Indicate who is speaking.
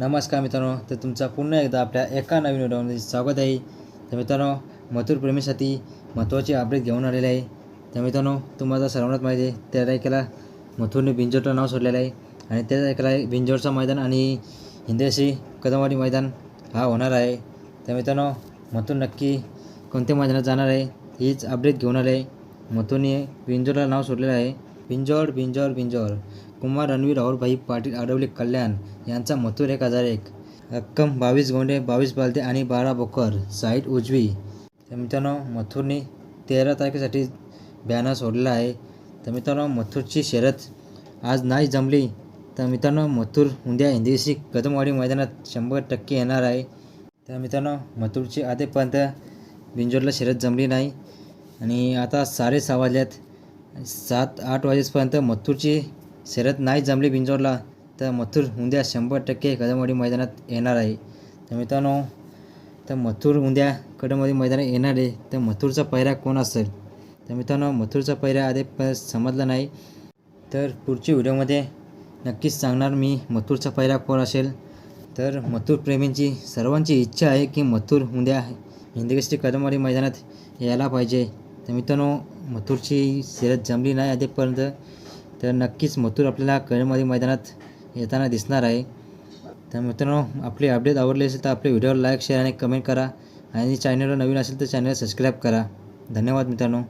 Speaker 1: नमस्कार मित्रांनो तर तुमचा पुन्हा एकदा आपल्या एका नवीन व्हिडिओमध्ये स्वागत आहे. तर मित्रांनो मथुर प्रेमीसाठी महत्त्वाची अपडेट घेऊन आलेले आहे. तर मित्रांनो तुम्हाला सर्वांनाच माहिती आहे त्या तारखेला मथुरने बिंजोरचं नाव सोडलेलं आहे. आणि त्या तारखेला भिंजोडचं मैदान आणि हिंदेशी कदमवाडी मैदान हा होणार आहे. तर मित्रांनो मथुर नक्की कोणत्या मैदानात जाणार आहे हीच अपडेट घेऊन आले आहे. मथुरने बिंजोरला नाव सोडलेलं आहे. बिंजोर बिंजोर बिंजोर कुमार रणवीर राहुलभाई पाटील आडवले कल्याण यांचा मथुर एक हजार एक. रक्कम बावीस गोंडे बावीस बालते आणि बारा बोकर साईट उजवी. तर मित्रांनो मथुरने तेरा तारखेसाठी बॅनर सोडलेला आहे. तर मित्रांनो मथुरची शर्यत आज नाही जमली. तर मित्रांनो मथुर उद्या हिंदीशी कदमवाडी मैदानात शंभर टक्के येणार आहे. तर मित्रांनो मथुरची आधीपर्यंत बिंजोरला शर्यत जमली नाही. आणि आता साडे सहा वाजल्यात. सात आठ वाजेपर्यंत मथुरची शर्यत नाही जमली बिंजोरला तर मथुर उद्या शंभर टक्के कदमवाडी मैदानात येणार आहे. तर मित्रांनो तर मथुर उद्या कदमवाडी मैदानात येणार आहे. तर मथुरचा पहिरा कोण असेल? तर मित्रांनो मथुरचा पहिरा आधी प समजला नाही. तर पुढच्या व्हिडिओमध्ये नक्कीच सांगणार मी मथुरचा पहिरा कोण असेल. तर मथुर प्रेमींची सर्वांची इच्छा आहे की मथुर उद्या हिंदकेसरी कदमवाडी मैदानात यायला पाहिजे. तर मित्रांनो मथुरची शर्यत जमली नाही आधीपर्यंत तर नक्कीच मथुर आपल्याला कळमध्ये मैदानात येताना दिसणार आहे. तर मित्रांनो आपली अपडेट आवडली असेल तर आपल्या व्हिडिओला लाईक शेअर आणि कमेंट करा. आणि चॅनलला नवीन असेल तर चॅनल सबस्क्राईब करा. धन्यवाद मित्रांनो.